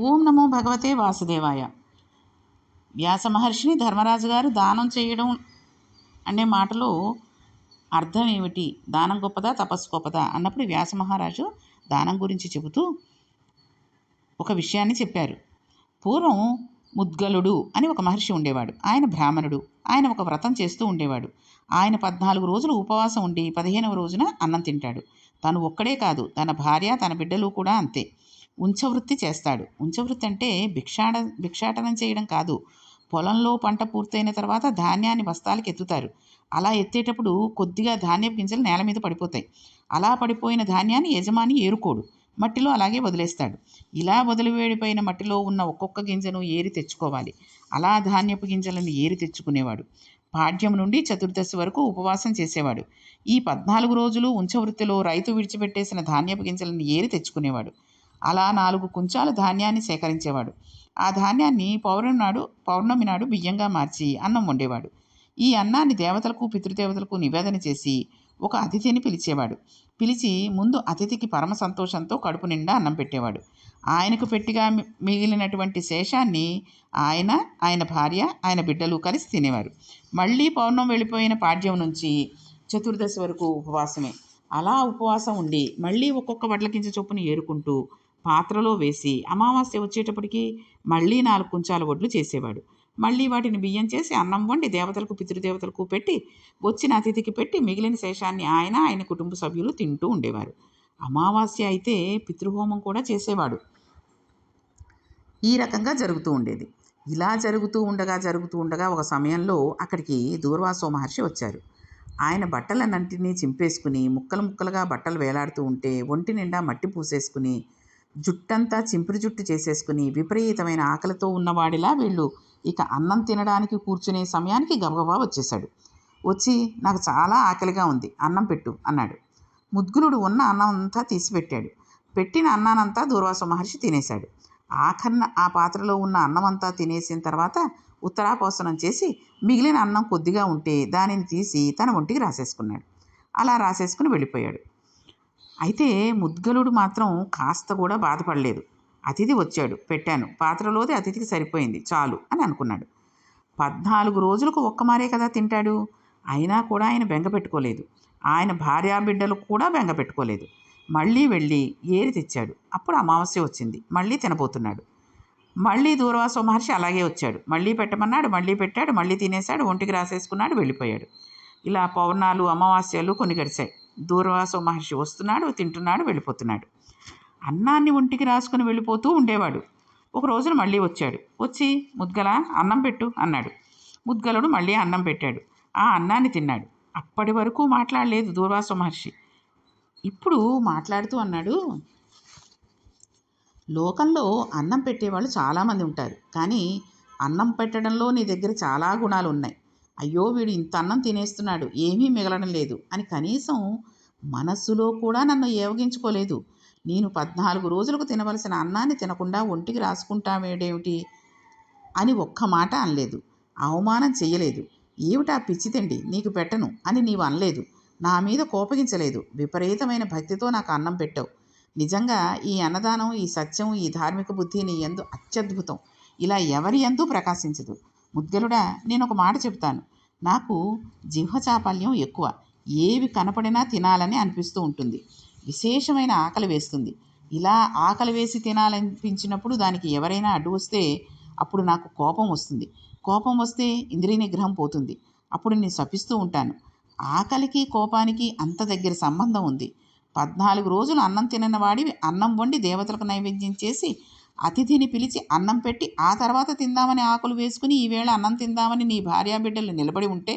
ఓం నమో భగవతే వాసుదేవాయ. వ్యాస మహర్షిని ధర్మరాజు గారు దానం చేయడం అనే మాటలో అర్థం ఏమిటి? దానం గొప్పదా తపస్సు గొప్పదా? అన్నప్పుడు వ్యాస మహారాజు దానం గురించి చెబుతూ ఒక విషయాన్ని చెప్పారు. పూర్వం ముద్గలుడు అని ఒక మహర్షి ఉండేవాడు. ఆయన బ్రాహ్మణుడు. ఆయన ఒక వ్రతం చేస్తూ ఉండేవాడు. ఆయన పద్నాలుగు రోజులు ఉపవాసం ఉండి పదిహేనవ రోజున అన్నం తింటాడు. తను ఒక్కడే కాదు. తన భార్య తన బిడ్డలు కూడా అంతే. ఉంచవృత్తి చేస్తాడు. ఉంచవృత్తి అంటే భిక్షాట భిక్షాటనం చేయడం కాదు. పొలంలో పంట పూర్తయిన తర్వాత ధాన్యాన్ని బస్తాలకి ఎత్తుతారు. అలా ఎత్తేటప్పుడు కొద్దిగా ధాన్యపు గింజలు నేల మీద పడిపోతాయి. అలా పడిపోయిన ధాన్యాన్ని యజమాని ఏరుకోడు. మట్టిలో అలాగే వదిలేస్తాడు. ఇలా వదిలివేడిపోయిన మట్టిలో ఉన్న ఒక్కొక్క గింజను ఏరి తెచ్చుకోవాలి. అలా ధాన్యపు గింజలను ఏరి తెచ్చుకునేవాడు. పాడ్యం నుండి చతుర్దశి వరకు ఉపవాసం చేసేవాడు. ఈ పద్నాలుగు రోజులు ఉంచవృత్తిలో రైతు విడిచిపెట్టేసిన ధాన్యపు గింజలను ఏరి తెచ్చుకునేవాడు. అలా నాలుగు కుంచాలు ధాన్యాన్ని సేకరించేవాడు. ఆ ధాన్యాన్ని పౌర్ణమి నాడు పౌర్ణమి నాడు బియ్యంగా మార్చి అన్నం వండేవాడు. ఈ అన్నాన్ని దేవతలకు పితృదేవతలకు నివేదన చేసి ఒక అతిథిని పిలిచేవాడు. పిలిచి ముందు అతిథికి పరమ సంతోషంతో కడుపు నిండా అన్నం పెట్టేవాడు. ఆయనకు పెట్టిగా మిగిలినటువంటి శేషాన్ని ఆయన ఆయన భార్య ఆయన బిడ్డలు కలిసి తినేవారు. మళ్ళీ పౌర్ణం వెళ్ళిపోయిన పాడ్యం నుంచి చతుర్దశి వరకు ఉపవాసమే. అలా ఉపవాసం ఉండి మళ్ళీ ఒక్కొక్క వడ్ల గింజ చొప్పున ఏరుకుంటూ పాత్రలో వేసి అమావాస్య వచ్చేటప్పటికి మళ్ళీ నాలుగు కుంచాల వడ్లు చేసేవాడు. మళ్ళీ వాటిని బియ్యం చేసి అన్నం వండి దేవతలకు పితృదేవతలకు పెట్టి వచ్చిన అతిథికి పెట్టి మిగిలిన శేషాన్ని ఆయన ఆయన కుటుంబ సభ్యులు తింటూ ఉండేవారు. అమావాస్య అయితే పితృహోమం కూడా చేసేవాడు. ఈ రకంగా జరుగుతూ ఉండేది. ఇలా జరుగుతూ ఉండగా జరుగుతూ ఉండగా ఒక సమయంలో అక్కడికి దూర్వాసో మహర్షి వచ్చారు. ఆయన బట్టలన్నింటినీ చింపేసుకుని ముక్కలు ముక్కలుగా బట్టలు వేలాడుతూ ఉంటే ఒంటి నిండా మట్టి పూసేసుకుని జుట్టంతా చింపురు జుట్టు చేసేసుకుని విపరీతమైన ఆకలితో ఉన్నవాడిలా వీళ్ళు. ఇక అన్నం తినడానికి కూర్చునే సమయానికి గబగబా వచ్చేశాడు. వచ్చి నాకు చాలా ఆకలిగా ఉంది అన్నం పెట్టు అన్నాడు. ముద్గులుడు ఉన్న అన్నం అంతా తీసిపెట్టాడు. పెట్టిన అన్నానంతా దూర్వాస మహర్షి తినేశాడు. ఆఖన్న ఆ పాత్రలో ఉన్న అన్నం అంతా తినేసిన తర్వాత ఉత్తరాపోసనం చేసి మిగిలిన అన్నం కొద్దిగా ఉంటే దానిని తీసి తన ఒంటికి రాసేసుకున్నాడు. అలా రాసేసుకుని వెళ్ళిపోయాడు. అయితే ముద్గలుడు మాత్రం కాస్త కూడా బాధపడలేదు. అతిథి వచ్చాడు. పెట్టాను. పాత్రలోది అతిథికి సరిపోయింది. చాలు అని అనుకున్నాడు. పద్నాలుగు రోజులకు ఒక్కమారే కదా తింటాడు? అయినా కూడా ఆయన బెంగ పెట్టుకోలేదు. ఆయన భార్యాబిడ్డలు కూడా బెంగ పెట్టుకోలేదు. మళ్ళీ వెళ్ళి ఏరి తెచ్చాడు. అప్పుడు అమావాస్య వచ్చింది. మళ్ళీ తినబోతున్నాడు. మళ్ళీ దూర్వాస మహర్షి అలాగే వచ్చాడు. మళ్ళీ పెట్టమన్నాడు. మళ్ళీ పెట్టాడు. మళ్ళీ తినేశాడు. ఒంటికి రాసేసుకున్నాడు. వెళ్ళిపోయాడు. ఇలా పౌర్ణాలు అమావాస్యలు కొన్ని గడిచాయి దూర్వాసో మహర్షి వస్తున్నాడు తింటున్నాడు వెళ్ళిపోతున్నాడు. అన్నాన్ని ఒంటికి రాసుకుని వెళ్ళిపోతూ ఉండేవాడు. ఒక రోజున మళ్ళీ వచ్చాడు. వచ్చి ముద్గల అన్నం పెట్టు అన్నాడు. ముద్గలుడు మళ్ళీ అన్నం పెట్టాడు. ఆ అన్నాన్ని తిన్నాడు. అప్పటి వరకు మాట్లాడలేదు దూర్వాస మహర్షి ఇప్పుడు మాట్లాడుతూ అన్నాడు లోకంలో అన్నం పెట్టేవాళ్ళు చాలామంది ఉంటారు. కానీ అన్నం పెట్టడంలో నీ దగ్గర చాలా గుణాలు ఉన్నాయి అయ్యో వీడు ఇంత అన్నం తినేస్తున్నాడు ఏమీ మిగలడం లేదు అని కనీసం మనస్సులో కూడా నన్ను ఏవగించుకోలేదు. నేను పద్నాలుగు రోజులకు తినవలసిన అన్నాన్ని తినకుండా ఒంటికి రాసుకుంటామేడేమిటి అని ఒక్క మాట అనలేదు. అవమానం చేయలేదు ఏమిటా పిచ్చి తిండి? నీకు పెట్టను అని నీవు అనలేదు. నా మీద కోపగించలేదు. విపరీతమైన భక్తితో నాకు అన్నం పెట్టావు. నిజంగా ఈ అన్నదానం ఈ సత్యం ఈ ధార్మిక బుద్ధి నీ ఎందు అత్యద్భుతం. ఇలా ఎవరి ఎందు ప్రకాశించదు? ముద్గలుడా నేను ఒక మాట చెప్తాను. నాకు జీవచాపల్యం చాపల్యం ఎక్కువ. ఏవి కనపడినా తినాలని అనిపిస్తూ ఉంటుంది. విశేషమైన ఆకలి వేస్తుంది. ఇలా ఆకలి వేసి తినాలనిపించినప్పుడు దానికి ఎవరైనా అడ్డు వస్తే అప్పుడు నాకు కోపం వస్తుంది. కోపం వస్తే ఇంద్రియ నిగ్రహం పోతుంది. అప్పుడు నేను శపిస్తూ ఉంటాను. ఆకలికి కోపానికి అంత దగ్గర సంబంధం ఉంది. పద్నాలుగు రోజులు అన్నం తినని వాడి అన్నం వండి దేవతలకు నైవేద్యం చేసి అతిథిని పిలిచి అన్నం పెట్టి ఆ తర్వాత తిందామని ఆకులు వేసుకుని ఈవేళ అన్నం తిందామని నీ భార్యా బిడ్డలు నిలబడి ఉంటే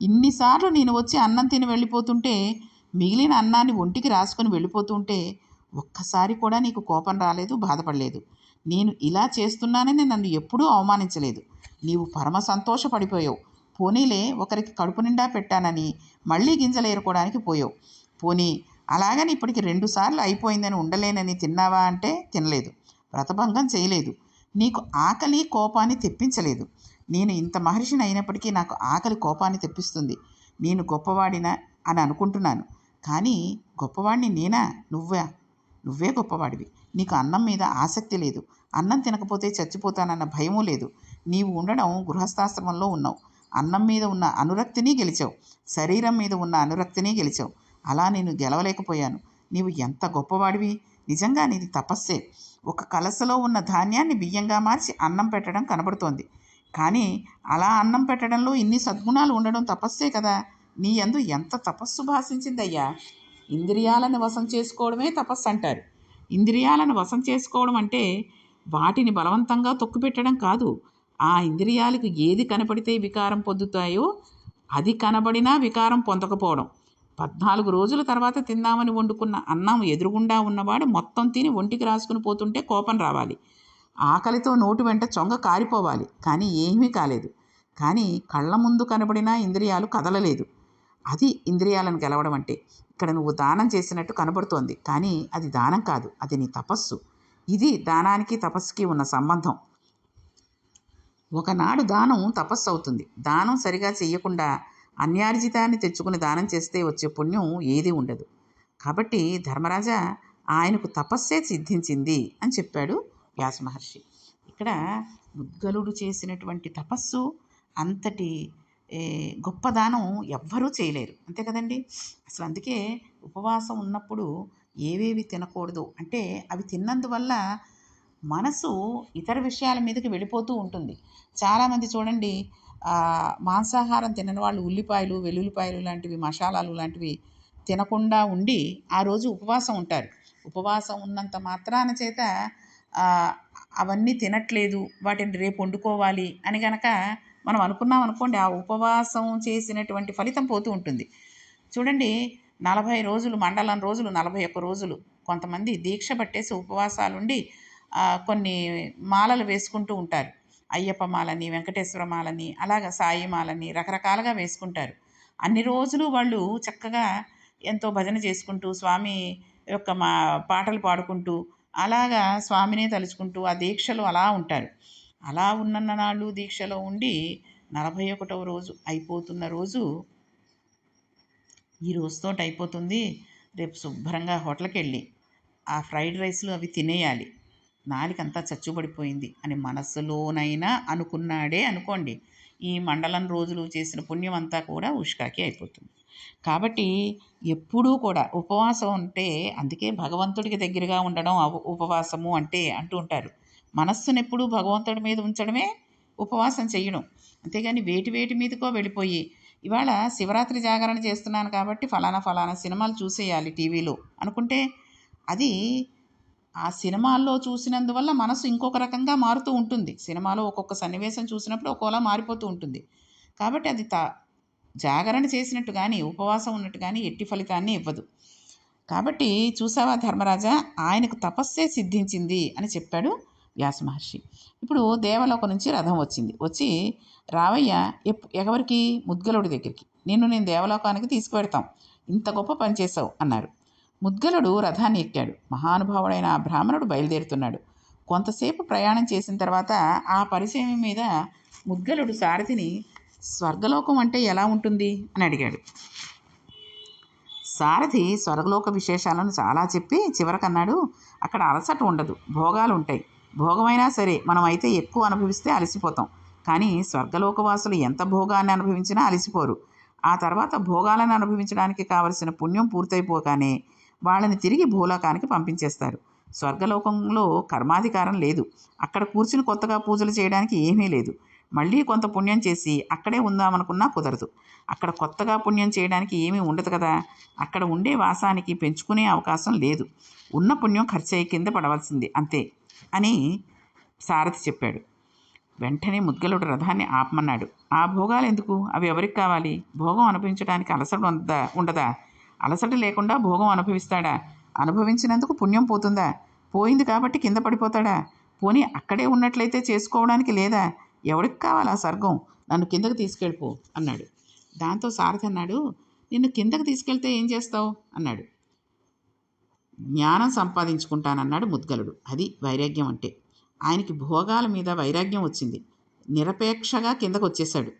ఇన్నిసార్లు నేను వచ్చి అన్నం తిని వెళ్ళిపోతుంటే మిగిలిన అన్నాన్ని ఒంటికి రాసుకొని వెళ్ళిపోతుంటే ఒక్కసారి కూడా నీకు కోపం రాలేదు బాధపడలేదు. నేను ఇలా చేస్తున్నానని నన్ను ఎప్పుడూ అవమానించలేదు. నీవు పరమ సంతోషపడిపోయావు. పోనీలే ఒకరికి కడుపు నిండా పెట్టానని మళ్ళీ గింజలు ఏరుకోవడానికి పోయావు. పోనీ అలాగని ఇప్పటికి రెండుసార్లు అయిపోయిందని ఉండలేనని తిన్నావా అంటే తినలేదు. వ్రతభంగం చేయలేదు. నీకు ఆకలి కోపాన్ని తెప్పించలేదు. నేను ఇంత మహర్షిని అయినప్పటికీ నాకు ఆకలి కోపాన్ని తెప్పిస్తుంది. నేను గొప్పవాడిన అని అనుకుంటున్నాను. కానీ గొప్పవాడిని నేనా? నువ్వా? నువ్వే గొప్పవాడివి. నీకు అన్నం మీద ఆసక్తి లేదు. అన్నం తినకపోతే చచ్చిపోతానన్న భయమూ లేదు. నీవు ఉండడం గృహస్థాశ్రమంలో ఉన్నావు. అన్నం మీద ఉన్న అనురక్తిని గెలిచావు. శరీరం మీద ఉన్న అనురక్తిని గెలిచావు. అలా నేను గెలవలేకపోయాను. నీవు ఎంత గొప్పవాడివి? నిజంగా నీది తపస్సే. ఒక కలసలో ఉన్న ధాన్యాన్ని బియ్యంగా మార్చి అన్నం పెట్టడం కనబడుతోంది. కానీ అలా అన్నం పెట్టడంలో ఇన్ని సద్గుణాలు ఉండడం తపస్సే కదా. నీ యందు ఎంత తపస్సు భాషించిందయ్యా ఇంద్రియాలను వశం చేసుకోవడమే తపస్సు అంటారు. ఇంద్రియాలను వశం చేసుకోవడం అంటే వాటిని బలవంతంగా తొక్కుపెట్టడం కాదు. ఆ ఇంద్రియాలకు ఏది కనపడితే వికారం పొందుతాయో అది కనబడినా వికారం పొందకపోవడం. పద్నాలుగు రోజుల తర్వాత తిందామని వండుకున్న అన్నం ఎదురుగుండా ఉన్నవాడు మొత్తం తిని ఒంటికి రాసుకుని పోతుంటే కోపం రావాలి. ఆకలితో నోటు వెంట చొంగ కారిపోవాలి. కానీ ఏమీ కాలేదు. కానీ కళ్ళ ముందు కనబడినా ఇంద్రియాలు కదలలేదు. అది ఇంద్రియాలను గెలవడం అంటే. ఇక్కడ నువ్వు దానం చేసినట్టు కనబడుతోంది. కానీ అది దానం కాదు. అది నీ తపస్సు. ఇది దానానికి తపస్సుకి ఉన్న సంబంధం. ఒకనాడు దానం తపస్సు అవుతుంది. దానం సరిగా చెయ్యకుండా అన్యార్జితాన్ని తెచ్చుకుని దానం చేస్తే వచ్చే పుణ్యం ఏది ఉండదు. కాబట్టి ధర్మరాజా ఆయనకు తపస్సే సిద్ధించింది అని చెప్పాడు వ్యాస మహర్షి. ఇక్కడ ముద్గలుడు చేసినటువంటి తపస్సు అంతటి గొప్పదానం గొప్ప దానం ఎవ్వరూ చేయలేరు. అంతే కదండి? అసలు అందుకే ఉపవాసం ఉన్నప్పుడు ఏవేవి తినకూడదు అంటే అవి తిన్నందువల్ల మనసు ఇతర విషయాల మీదకి వెళ్ళిపోతూ ఉంటుంది. చాలామంది చూడండి మాంసాహారం తినని వాళ్ళు ఉల్లిపాయలు వెల్లుల్లిపాయలు లాంటివి మసాలాలు లాంటివి తినకుండా ఉండి ఆ రోజు ఉపవాసం ఉంటారు. ఉపవాసం ఉన్నంత మాత్రాన చేత అవన్నీ తినట్లేదు వాటిని రేపు వండుకోవాలి అని గనక మనం అనుకున్నాం అనుకోండి ఆ ఉపవాసం చేసినటువంటి ఫలితం పోతూ ఉంటుంది. చూడండి నలభై రోజులు మండలం రోజులు నలభై ఒక్క రోజులు కొంతమంది దీక్ష పట్టేసి ఉపవాసాలుండి కొన్ని మాలలు వేసుకుంటూ ఉంటారు. అయ్యప్ప మాలని వెంకటేశ్వర మాలని అలాగ సాయి మాలని రకరకాలుగా వేసుకుంటారు. అన్ని రోజులు వాళ్ళు చక్కగా ఎంతో భజన చేసుకుంటూ స్వామి యొక్క మా పాటలు పాడుకుంటూ అలాగా స్వామినే తలుచుకుంటూ ఆ దీక్షలో అలా ఉంటారు. అలా ఉన్నన్న నాళ్ళు దీక్షలో ఉండి నలభై ఒకటవ రోజు అయిపోతున్న రోజు ఈ రోజుతోటి అయిపోతుంది. రేపు శుభ్రంగా హోటల్కి వెళ్ళి ఆ ఫ్రైడ్ రైస్లు అవి తినేయాలి. నాలికంతా చచ్చుబడిపోయింది అని మనస్సులోనైనా అనుకున్నాడే అనుకోండి. ఈ మండలం రోజులు చేసిన పుణ్యం అంతా కూడా ఉష్కాకి అయిపోతుంది. కాబట్టి ఎప్పుడూ కూడా ఉపవాసం అంటే అందుకే భగవంతుడికి దగ్గరగా ఉండడం ఉపవాసము అంటే అంటూ ఉంటారు. మనస్సును ఎప్పుడూ భగవంతుడి మీద ఉంచడమే ఉపవాసం చేయడం. అంతేగాని వేటి వేటి మీదకో వెళ్ళిపోయి ఇవాళ శివరాత్రి జాగరణ చేస్తున్నాను కాబట్టి ఫలానా ఫలానా సినిమాలు చూసేయాలి టీవీలో అనుకుంటే అది ఆ సినిమాల్లో చూసినందువల్ల మనసు ఇంకొక రకంగా మారుతూ ఉంటుంది. సినిమాలో ఒక్కొక్క సన్నివేశం చూసినప్పుడు ఒక్కోలా మారిపోతూ ఉంటుంది. కాబట్టి అది తా జాగరణ చేసినట్టు కానీ ఉపవాసం ఉన్నట్టు కానీ ఎట్టి ఫలితాన్ని ఇవ్వదు. కాబట్టి చూసావా ధర్మరాజా? ఆయనకు తపస్సే సిద్ధించింది అని చెప్పాడు వ్యాస మహర్షి. ఇప్పుడు దేవలోకం నుంచి రథం వచ్చింది. వచ్చి రావయ్య ఎప్ ఎవరికి? ముద్గలుడి దగ్గరికి. నిన్ను నేను దేవలోకానికి తీసుకువెడతాం. ఇంత గొప్ప పని చేసావు అన్నారు ముద్గలుడు రథాన్ని ఎక్కాడు. మహానుభావుడైన ఆ బ్రాహ్మణుడు బయలుదేరుతున్నాడు. కొంతసేపు ప్రయాణం చేసిన తర్వాత ఆ పరిచయం మీద ముద్గలుడు సారథిని స్వర్గలోకం అంటే ఎలా ఉంటుంది? అని అడిగాడు. సారథి స్వర్గలోక విశేషాలను చాలా చెప్పి చివరకన్నాడు. అక్కడ అలసట ఉండదు భోగాలు ఉంటాయి. భోగమైనా సరే మనం అయితే ఎక్కువ అనుభవిస్తే అలసిపోతాం. కానీ స్వర్గలోకవాసులు ఎంత భోగాన్ని అనుభవించినా అలసిపోరు. ఆ తర్వాత భోగాలను అనుభవించడానికి కావలసిన పుణ్యం పూర్తయిపోగానే వాళ్ళని తిరిగి భూలోకానికి పంపించేస్తారు. స్వర్గలోకంలో కర్మాధికారం లేదు. అక్కడ కూర్చుని కొత్తగా పూజలు చేయడానికి ఏమీ లేదు. మళ్ళీ కొంత పుణ్యం చేసి అక్కడే ఉందామనుకున్నా కుదరదు. అక్కడ కొత్తగా పుణ్యం చేయడానికి ఏమీ ఉండదు కదా? అక్కడ ఉండే వాసానికి పెంచుకునే అవకాశం లేదు. ఉన్న పుణ్యం ఖర్చు అయ్యి కింద పడవలసింది అంతే అని సారథి చెప్పాడు. వెంటనే ముద్గలుడు రథాన్ని ఆపమన్నాడు. ఆ భోగాలు ఎందుకు? అవి ఎవరికి కావాలి? భోగం అనుభవించడానికి అలసట ఉండదా ఉండదా? అలసట లేకుండా భోగం అనుభవిస్తాడా? అనుభవించినందుకు పుణ్యం పోతుందా? పోయింది కాబట్టి కింద పడిపోతాడా? పోనీ అక్కడే ఉన్నట్లయితే చేసుకోవడానికి లేదా? ఎవరికి కావాలా స్వర్గం నన్ను కిందకు తీసుకెళ్ళిపో అన్నాడు. దాంతో సారథి అన్నాడు నిన్ను కిందకు తీసుకెళ్తే ఏం చేస్తావు? అన్నాడు. జ్ఞానం సంపాదించుకుంటానన్నాడు ముద్గలుడు. అది వైరాగ్యం అంటే. ఆయనకి భోగాల మీద వైరాగ్యం వచ్చింది. నిరపేక్షగా కిందకు వచ్చేశాడు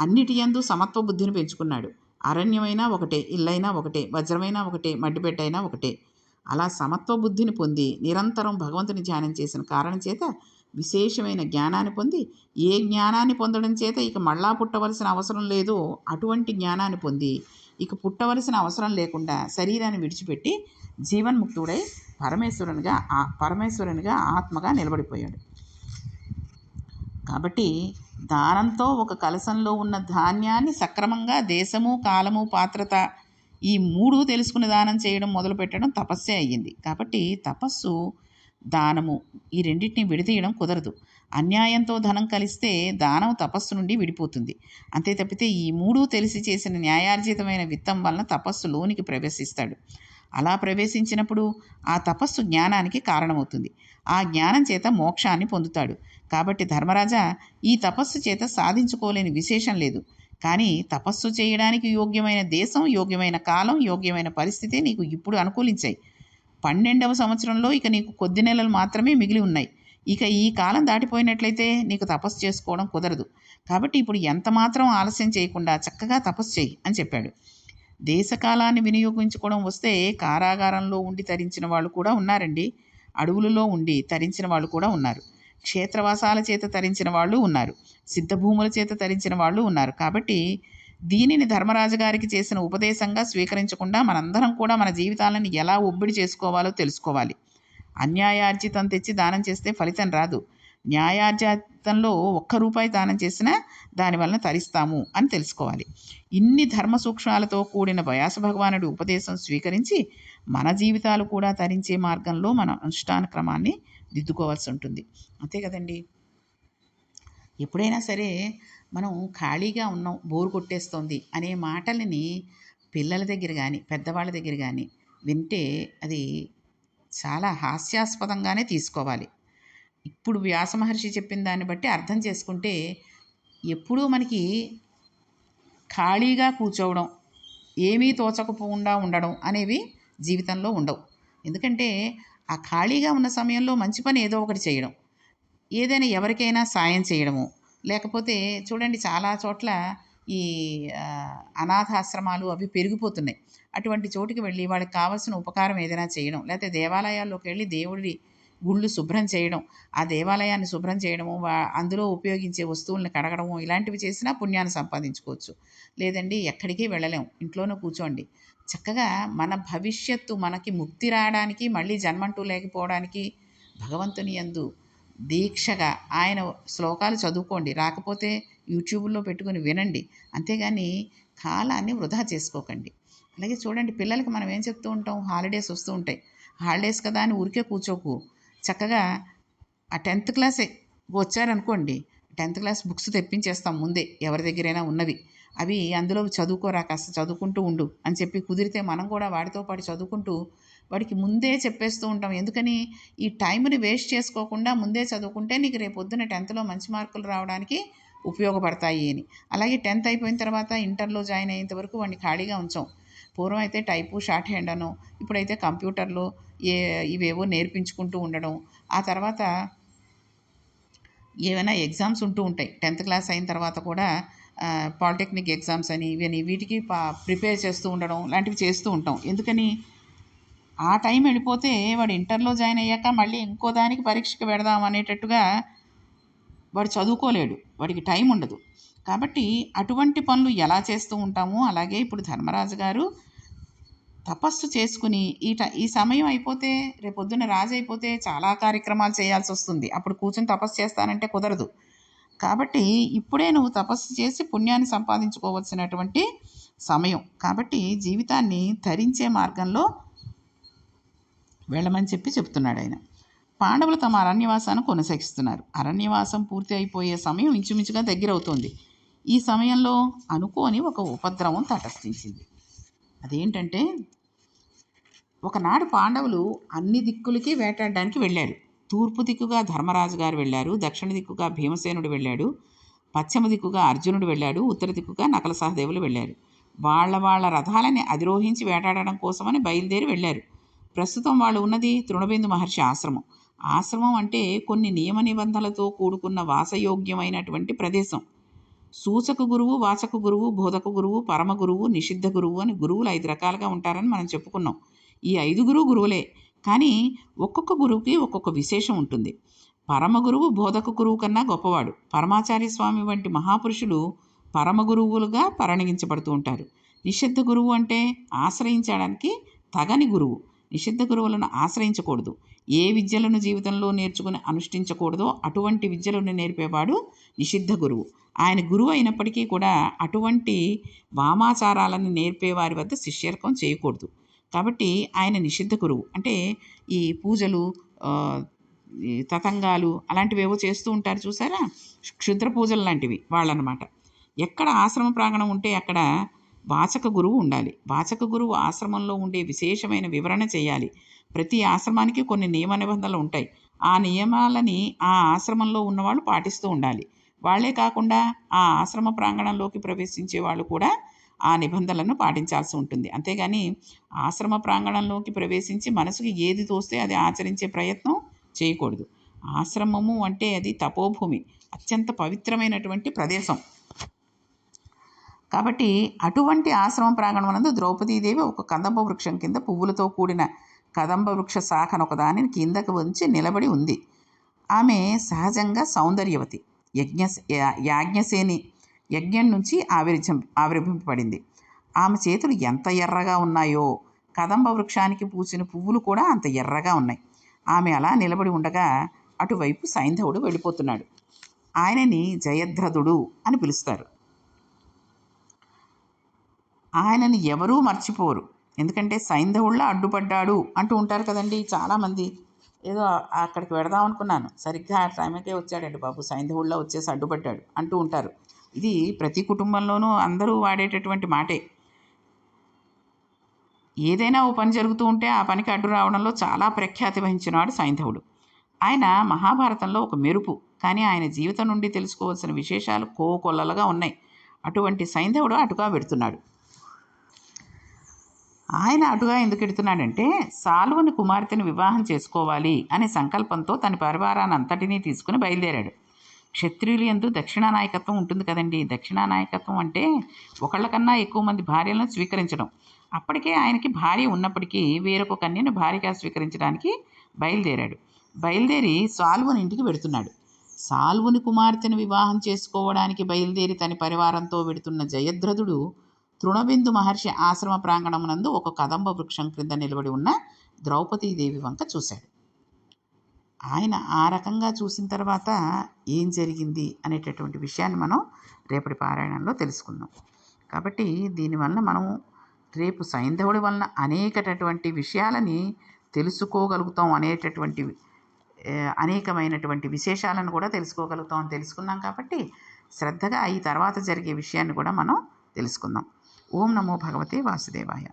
అన్నిటి యందు సమత్వ బుద్ధిని పెంచుకున్నాడు. అరణ్యమైనా ఒకటే ఇల్లైనా ఒకటే వజ్రమైనా ఒకటే మడ్డిపెట్టైనా ఒకటే. అలా సమత్వ బుద్ధిని పొంది నిరంతరం భగవంతుని ధ్యానం చేసిన కారణం చేత విశేషమైన జ్ఞానాన్ని పొంది ఏ జ్ఞానాన్ని పొందడం చేత ఇక మళ్ళా పుట్టవలసిన అవసరం లేదో అటువంటి జ్ఞానాన్ని పొంది ఇక పుట్టవలసిన అవసరం లేకుండా శరీరాన్ని విడిచిపెట్టి జీవన్ముక్తుడై పరమేశ్వరునిగా ఆ పరమేశ్వరునిగా ఆత్మగా నిలబడిపోయాడు. కాబట్టి దానంతో ఒక కలశంలో ఉన్న ధాన్యాన్ని సక్రమంగా దేశము కాలము పాత్రత ఈ మూడు తెలుసుకుని దానం చేయడం మొదలుపెట్టడం తపస్సే అయ్యింది. కాబట్టి తపస్సు దానము ఈ రెండింటిని విడదీయడం కుదరదు. అన్యాయంతో ధనం కలిస్తే దానం తపస్సు నుండి విడిపోతుంది. అంతే తప్పితే ఈ మూడు తెలిసి చేసిన న్యాయార్జితమైన విత్తం వలన తపస్సు లోనికి ప్రవేశిస్తాడు. అలా ప్రవేశించినప్పుడు ఆ తపస్సు జ్ఞానానికి కారణమవుతుంది. ఆ జ్ఞానం చేత మోక్షాన్ని పొందుతాడు. కాబట్టి ధర్మరాజా ఈ తపస్సు చేత సాధించుకోలేని విశేషం లేదు. కానీ తపస్సు చేయడానికి యోగ్యమైన దేశం యోగ్యమైన కాలం యోగ్యమైన పరిస్థితి నీకు ఇప్పుడు అనుకూలించాయి. పన్నెండవ సంవత్సరంలో ఇక నీకు కొద్ది నెలలు మాత్రమే మిగిలి ఉన్నాయి. ఇక ఈ కాలం దాటిపోయినట్లయితే నీకు తపస్సు చేసుకోవడం కుదరదు. కాబట్టి ఇప్పుడు ఎంత మాత్రం ఆలస్యం చేయకుండా చక్కగా తపస్సు చేయి అని చెప్పాడు. దేశకాలాన్ని వినియోగించుకోవడం వస్తే కారాగారంలో ఉండి తరించిన వాళ్ళు కూడా ఉన్నారండి. అడవులలో ఉండి తరించిన వాళ్ళు కూడా ఉన్నారు. క్షేత్రవాసాల చేత తరించిన వాళ్ళు ఉన్నారు. సిద్ధభూముల చేత తరించిన వాళ్ళు ఉన్నారు. కాబట్టి దీనిని ధర్మరాజు గారికి చేసిన ఉపదేశంగా స్వీకరించకుండా మనందరం కూడా మన జీవితాలను ఎలా ఒబ్బిడి చేసుకోవాలో తెలుసుకోవాలి. అన్యాయార్జితం తెచ్చి దానం చేస్తే ఫలితం రాదు. న్యాయార్జితంలో ఒక్క రూపాయి దానం చేసినా దానివలన తరిస్తాము అని తెలుసుకోవాలి. ఇన్ని ధర్మ సూక్ష్మాలతో కూడిన వ్యాస భగవానుడి ఉపదేశం స్వీకరించి మన జీవితాలు కూడా తరించే మార్గంలో మన అనుష్ఠాన క్రమాన్ని దిద్దుకోవాల్సి ఉంటుంది. అంతే కదండి? ఎప్పుడైనా సరే మనం ఖాళీగా ఉన్నాం బోరు కొట్టేస్తోంది అనే మాటలని పిల్లల దగ్గర కానీ పెద్దవాళ్ళ దగ్గర కానీ వింటే అది చాలా హాస్యాస్పదంగానే తీసుకోవాలి. ఇప్పుడు వ్యాస మహర్షి చెప్పిన దాన్ని బట్టి అర్థం చేసుకుంటే ఎప్పుడూ మనకి ఖాళీగా కూర్చోవడం ఏమీ తోచకపోకుండా ఉండడం అనేవి జీవితంలో ఉండవు. ఎందుకంటే ఆ ఖాళీగా ఉన్న సమయంలో మంచి పని ఏదో ఒకటి చేయడం. ఏదైనా ఎవరికైనా సాయం చేయడము. లేకపోతే చూడండి చాలా చోట్ల ఈ అనాథాశ్రమాలు అవి పెరిగిపోతున్నాయి. అటువంటి చోటుకి వెళ్ళి వాళ్ళకి కావాల్సిన ఉపకారం ఏదైనా చేయడం. లేకపోతే దేవాలయాల్లోకి వెళ్ళి దేవుడి గుళ్ళు శుభ్రం చేయడం. ఆ దేవాలయాన్ని శుభ్రం చేయడము అందులో ఉపయోగించే వస్తువులను కడగడము ఇలాంటివి చేసినా పుణ్యాన్ని సంపాదించుకోవచ్చు. లేదండి ఎక్కడికి వెళ్ళలేం. ఇంట్లోనే కూర్చోండి. చక్కగా మన భవిష్యత్తు మనకి ముక్తి రావడానికి మళ్ళీ జన్మంటూ లేకపోవడానికి భగవంతుని యందు దీక్షగా ఆయన శ్లోకాలు చదువుకోండి. రాకపోతే యూట్యూబ్లో పెట్టుకొని వినండి. అంతేగాని కాలాన్ని వృధా చేసుకోకండి. అలాగే చూడండి పిల్లలకి మనం ఏం చెప్తూ ఉంటాం? హాలిడేస్ వస్తూ ఉంటాయి. హాలిడేస్ కదా అని ఊరికే కూర్చోకు. చక్కగా ఆ టెన్త్ క్లాసే వచ్చారనుకోండి టెన్త్ క్లాస్ బుక్స్ తెప్పించేస్తాం ముందే ఎవరి దగ్గరైనా ఉన్నవి. అవి అందులో చదువుకోరా కాస్త చదువుకుంటూ ఉండు అని చెప్పి కుదిరితే మనం కూడా వాడితో పాటు చదువుకుంటూ వాడికి ముందే చెప్పేస్తూ ఉంటాం. ఎందుకని? ఈ టైంని వేస్ట్ చేసుకోకుండా ముందే చదువుకుంటే నీకు రేపు పొద్దున టెన్త్లో మంచి మార్కులు రావడానికి ఉపయోగపడతాయి అని. అలాగే టెన్త్ అయిపోయిన తర్వాత ఇంటర్లో జాయిన్ అయ్యేంత వరకు వాడిని ఖాళీగా ఉంచాం. పూర్వం అయితే టైపు షార్ట్ హ్యాండ్ అను ఇప్పుడైతే కంప్యూటర్లో ఏ ఇవేవో నేర్పించుకుంటూ ఉండడం. ఆ తర్వాత ఏవైనా ఎగ్జామ్స్ ఉంటూ ఉంటాయి. టెన్త్ క్లాస్ అయిన తర్వాత కూడా పాలిటెక్నిక్ ఎగ్జామ్స్ అని ఇవని వీటికి ప్రిపేర్ చేస్తూ ఉండడం లాంటివి చేస్తూ ఉంటాం. ఎందుకని? ఆ టైం వెళ్ళిపోతే వాడు ఇంటర్లో జాయిన్ అయ్యాక మళ్ళీ ఇంకో దానికి పరీక్షకు పెడదాం అనేటట్టుగా వాడు చదువుకోలేడు. వాడికి టైం ఉండదు. కాబట్టి అటువంటి పనులు ఎలా చేస్తూ ఉంటామో అలాగే ఇప్పుడు ధర్మరాజు గారు తపస్సు చేసుకుని ఈట ఈ సమయం అయిపోతే రేపొద్దున రాజు అయిపోతే చాలా కార్యక్రమాలు చేయాల్సి వస్తుంది. అప్పుడు కూర్చొని తపస్సు చేస్తానంటే కుదరదు. కాబట్టి ఇప్పుడే నువ్వు తపస్సు చేసి పుణ్యాన్ని సంపాదించుకోవాల్సినటువంటి సమయం. కాబట్టి జీవితాన్ని ధరించే మార్గంలో వెళ్ళమని చెప్పి చెప్తున్నాడు ఆయన. పాండవులు తమ అరణ్యవాసాన్ని కొనసాగిస్తున్నారు. అరణ్యవాసం పూర్తి అయిపోయే సమయం ఇంచుమించుగా దగ్గరవుతోంది. ఈ సమయంలో అనుకోని ఒక ఉపద్రవం తటస్థించింది. అదేంటంటే ఒకనాడు పాండవులు అన్ని దిక్కులకి వేటాడడానికి వెళ్ళారు. తూర్పు దిక్కుగా ధర్మరాజు గారు వెళ్ళారు దక్షిణ దిక్కుగా భీమసేనుడు వెళ్ళాడు పశ్చిమ దిక్కుగా అర్జునుడు వెళ్ళాడు ఉత్తర దిక్కుగా నకల సహదేవులు వెళ్ళారు. వాళ్ళ వాళ్ళ రథాలని అధిరోహించి వేటాడడం కోసమని బయలుదేరి వెళ్ళారు. ప్రస్తుతం వాళ్ళు ఉన్నది తృణబిందు మహర్షి ఆశ్రమం. ఆశ్రమం అంటే కొన్ని నియమ నిబంధనలతో కూడుకున్న వాసయోగ్యమైనటువంటి ప్రదేశం. సూచక గురువు వాచక గురువు బోధక గురువు పరమ గురువు నిషిద్ధ గురువు అని గురువులు ఐదు రకాలుగా ఉంటారని మనం చెప్పుకున్నాం. ఈ ఐదుగురు గురువులే. కానీ ఒక్కొక్క గురువుకి ఒక్కొక్క విశేషం ఉంటుంది. పరమ గురువు బోధక గురువు కన్నా గొప్పవాడు. పరమాచార్య స్వామి వంటి మహాపురుషులు పరమ గురువులుగా పరిగణించబడుతూ ఉంటారు. నిషిద్ధ గురువు అంటే ఆశ్రయించడానికి తగని గురువు. నిషిద్ధ గురువులను ఆశ్రయించకూడదు. ఏ విద్యలను జీవితంలో నేర్చుకుని అనుష్ఠించకూడదో అటువంటి విద్యలను నేర్పేవాడు నిషిద్ధ గురువు. ఆయన గురువు అయినప్పటికీ కూడా అటువంటి వామాచారాలను నేర్పేవారి వద్ద శిష్యర్కం చేయకూడదు. కాబట్టి ఆయన నిషిద్ధ గురువు. అంటే ఈ పూజలు తతంగాలు అలాంటివి ఏవో చేస్తూ ఉంటారు చూసారా? క్షుద్ర పూజలు లాంటివి వాళ్ళనమాట. ఎక్కడ ఆశ్రమ ప్రాంగణం ఉంటే అక్కడ వాచక గురువు ఉండాలి. వాచక గురువు ఆశ్రమంలో ఉండే విశేషమైన వివరణ చేయాలి. ప్రతి ఆశ్రమానికి కొన్ని నియమ నిబంధనలు ఉంటాయి. ఆ నియమాలని ఆ ఆశ్రమంలో ఉన్నవాళ్ళు పాటిస్తూ ఉండాలి. వాళ్ళే కాకుండా ఆ ఆశ్రమ ప్రాంగణంలోకి ప్రవేశించే వాళ్ళు కూడా ఆ నిబంధనలను పాటించాల్సి ఉంటుంది. అంతేగాని ఆశ్రమ ప్రాంగణంలోకి ప్రవేశించి మనసుకి ఏది తోస్తే అది ఆచరించే ప్రయత్నం చేయకూడదు. ఆశ్రమము అంటే అది తపోభూమి అత్యంత పవిత్రమైనటువంటి ప్రదేశం. కాబట్టి అటువంటి ఆశ్రమ ప్రాంగణమునందు ద్రౌపదీదేవి ఒక కదంబ వృక్షం కింద పువ్వులతో కూడిన కదంబ వృక్ష శాఖను ఒకదానిని కిందకు ఉంచి నిలబడి ఉంది. ఆమె సహజంగా సౌందర్యవతి యజ్ఞ యా- యాజ్ఞసేని యజ్ఞం నుంచి ఆవిర్జం ఆవిర్భింపబడింది. ఆమె చేతులు ఎంత ఎర్రగా ఉన్నాయో! కదంబ వృక్షానికి పూసిన పువ్వులు కూడా అంత ఎర్రగా ఉన్నాయి. ఆమె అలా నిలబడి ఉండగా అటువైపు సైంధవుడు వెళ్ళిపోతున్నాడు. ఆయనని జయధ్రదుడు అని పిలుస్తారు. ఆయనని ఎవరూ మర్చిపోరు. ఎందుకంటే సైంధవుళ్ళ అడ్డుపడ్డాడు అంటూ ఉంటారు కదండి చాలామంది. ఏదో అక్కడికి వెడదాం అనుకున్నాను. సరిగ్గా ఆ టైంకే వచ్చాడండి బాబు. సైంధవుళ్ళ వచ్చేసి అడ్డుపడ్డాడు అంటూ ఉంటారు. ఇది ప్రతి కుటుంబంలోనూ అందరూ వాడేటటువంటి మాటే. ఏదైనా ఓ పని జరుగుతూ ఉంటే ఆ పనికి అడ్డు రావడంలో చాలా ప్రఖ్యాతి వహించినవాడు సైంధవుడు. ఆయన మహాభారతంలో ఒక మెరుపు కానీ ఆయన జీవితం నుండి తెలుసుకోవాల్సిన విశేషాలు కోకొల్లలుగా ఉన్నాయి. అటువంటి సైంధవుడు అటుగా పెడుతున్నాడు ఆయన అటుగా ఎందుకు ఎడుతున్నాడంటే సాల్వని కుమార్తెను వివాహం చేసుకోవాలి అనే సంకల్పంతో తన పరివారాన్ని అంతటినీ తీసుకుని బయలుదేరాడు. క్షత్రియులు ఎందు దక్షిణా నాయకత్వం ఉంటుంది కదండి. దక్షిణా నాయకత్వం అంటే ఒకళ్ళకన్నా ఎక్కువ మంది భార్యలను స్వీకరించడం. అప్పటికే ఆయనకి భార్య ఉన్నప్పటికీ వేరొక కన్యను భార్యగా స్వీకరించడానికి బయలుదేరాడు. బయలుదేరి సాల్వుని ఇంటికి వెడుతున్నాడు సాల్వుని కుమార్తెను వివాహం చేసుకోవడానికి బయలుదేరి తన పరివారంతో వెడుతున్న జయద్రథుడు తృణబిందు మహర్షి ఆశ్రమ ప్రాంగణమునందు ఒక కదంబ వృక్షం క్రింద నిలబడి ఉన్న ద్రౌపదీదేవి వంక చూశాడు. ఆయన ఆ రకంగా చూసిన తర్వాత ఏం జరిగింది అనేటటువంటి విషయాన్ని మనం రేపటి పారాయణంలో తెలుసుకుందాం. కాబట్టి దీనివల్ల మనం రేపు సైంధవుడి వలన అనేకటటువంటి విషయాలని తెలుసుకోగలుగుతాం అనేటటువంటి అనేకమైనటువంటి విశేషాలను కూడా తెలుసుకోగలుగుతాం అని తెలుసుకున్నాం కాబట్టి శ్రద్ధగా ఈ తర్వాత జరిగే విషయాన్ని కూడా మనం తెలుసుకుందాం. ఓం నమో భగవతే వాసుదేవాయ.